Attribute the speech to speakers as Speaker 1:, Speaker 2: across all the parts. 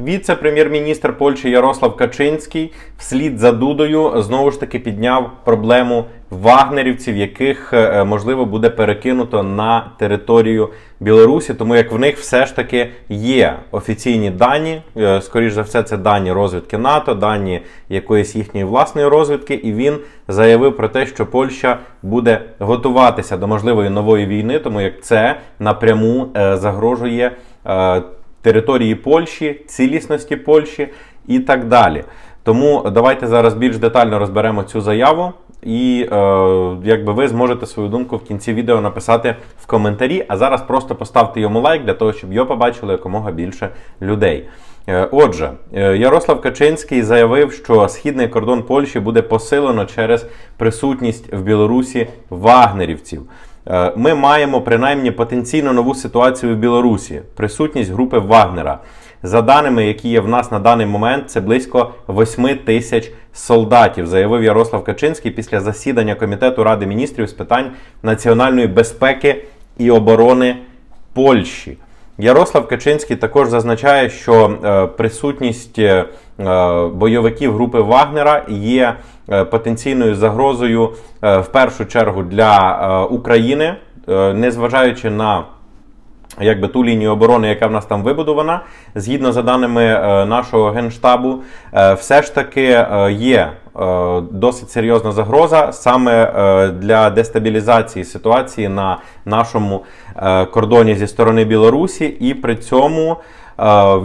Speaker 1: Віце-прем'єр-міністр Польщі Ярослав Качинський вслід за Дудою знову ж таки підняв проблему вагнерівців, яких е, можливо буде перекинуто на територію Білорусі, тому як в них все ж таки є офіційні дані. е, Скоріш за все, це дані розвідки НАТО, дані якоїсь їхньої власної розвідки, і він заявив про те, що Польща буде готуватися до можливої нової війни, тому як це напряму е, загрожує. Території Польщі, цілісності Польщі і так далі. Тому давайте зараз більш детально розберемо цю заяву, і е, якби ви зможете свою думку в кінці відео написати в коментарі. А зараз просто поставте йому лайк для того, щоб його побачило якомога більше людей. Е, Отже, е, Ярослав Качинський заявив, що східний кордон Польщі буде посилено через присутність в Білорусі вагнерівців. Е, Ми маємо принаймні потенційно нову ситуацію в Білорусі. Присутність групи Вагнера. За даними, які є в нас на даний момент, це близько 8 тисяч солдатів, заявив Ярослав Качинський після засідання комітету Ради міністрів з питань національної безпеки і оборони Польщі. Ярослав Качинський також зазначає, що е, присутність е, бойовиків групи Вагнера є потенційною загрозою е, в першу чергу для е, України, е, незважаючи на якби ту лінію оборони, яка в нас там вибудована, згідно за даними е, нашого генштабу, е, все ж таки е, є е, досить серйозна загроза саме е, для дестабілізації ситуації на нашому е, кордоні зі сторони Білорусі, і при цьому.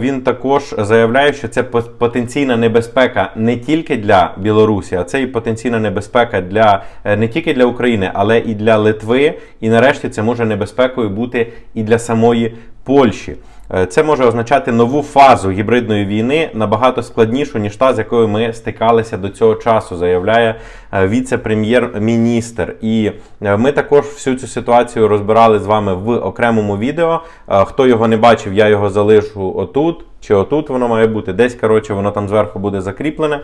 Speaker 1: Він також заявляє, що це пот- потенційна небезпека не тільки для Білорусі, а це і потенційна небезпека для е, не тільки для України, але і для Литви. І нарешті це може небезпекою бути і для самої Польщі. Е, Це може означати нову фазу гібридної війни набагато складнішу ніж та, з якою ми стикалися до цього часу, заявляє е, віце-прем'єр-міністр. І е, ми також всю цю ситуацію розбирали з вами в окремому відео. Хто його не бачив, я його залишу отут. Чи отут воно має бути? Десь, коротше, воно там зверху буде закріплене.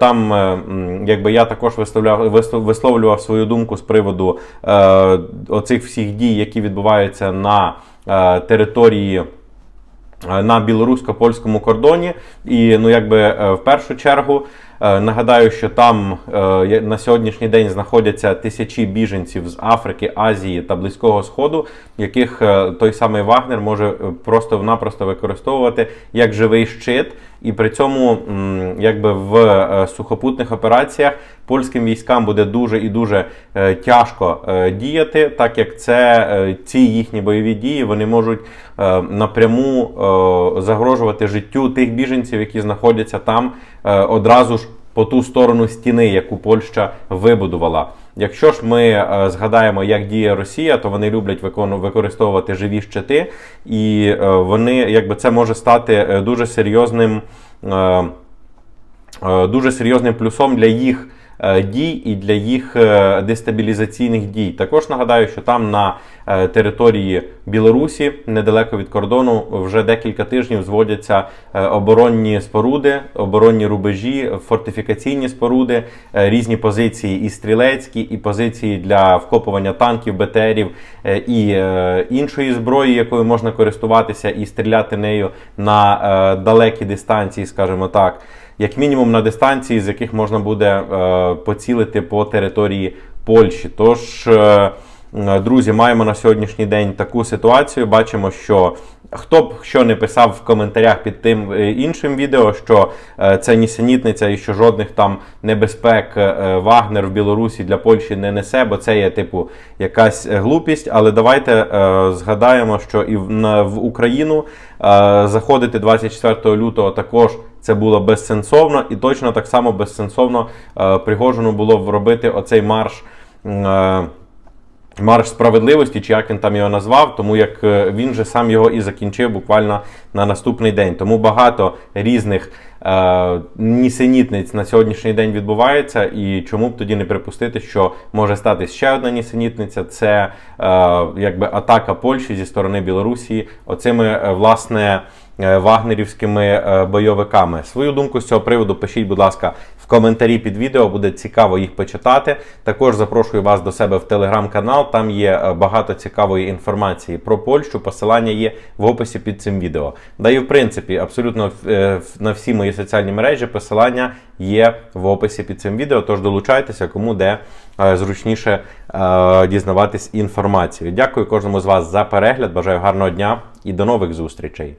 Speaker 1: Там, якби я також виставляв, вислов- висловлював свою думку з приводу оцих всіх дій, які відбуваються на території. На білорусько-польському кордоні, і ну якби е, в першу чергу нагадаю, що там е, на сьогоднішній день знаходяться тисячі біженців з Африки, Азії та Близького Сходу, яких е, той самий Вагнер може е, просто-напросто використовувати як живий щит, і при цьому якби в е, сухопутних операціях польським військам буде дуже і дуже е, тяжко е, діяти, так як це е, ці їхні бойові дії вони можуть е, напряму е, загрожувати життю тих біженців, які знаходяться там е, одразу ж по ту сторону стіни, яку Польща вибудувала. Якщо ж ми е, згадаємо, як діє Росія, то вони люблять використовувати живі щити, і е, вони якби це може стати е, дуже серйозним. дуже серйозним плюсом для їх дій і для їх дестабілізаційних дій. Також нагадаю, що там на території Білорусі, недалеко від кордону, вже декілька тижнів зводяться е, оборонні споруди, оборонні рубежі, фортифікаційні споруди, е, різні позиції і стрілецькі, і позиції для вкопування танків, БТРів е, і е, іншої зброї, якою можна користуватися і стріляти нею на е, далекі дистанції, скажімо так як мінімум на дистанції, з яких можна буде е, поцілити по території Польщі. Тож, е, е, друзі, маємо на сьогоднішній день таку ситуацію. Бачимо, що хто б що не писав в коментарях під тим е, іншим відео, що е, це нісенітниця і що жодних там небезпек е, Вагнер в Білорусі для Польщі не несе, бо це є типу якась е, глупість. Але давайте е, згадаємо, що і в, Україну е, заходити 24 лютого також. Це було безсенсовно, і точно так само безсенсовно е, Пригожину було робити оцей марш. Е, Марш справедливості, чи як він там його назвав, тому як е, він же сам його і закінчив буквально на наступний день. Тому багато різних нісенітниць на сьогоднішній день відбувається. І чому б тоді не припустити, що може стати ще одна нісенітниця? Це е, якби атака Польщі зі сторони Білорусі оцими е, власне е, вагнерівськими е, бойовиками. Свою думку з цього приводу пишіть, будь ласка, в коментарі під відео. Буде цікаво їх почитати. Також запрошую вас до себе в телеграм-канал. Там є е, багато цікавої інформації про Польщу. Посилання є в описі під цим відео. Да і в принципі, абсолютно е, на всі мої соціальні мережі посилання є в описі під цим відео. Тож долучайтеся, кому де е, зручніше е, дізнаватись інформацію. Дякую кожному з вас за перегляд. Бажаю гарного дня і до нових зустрічей.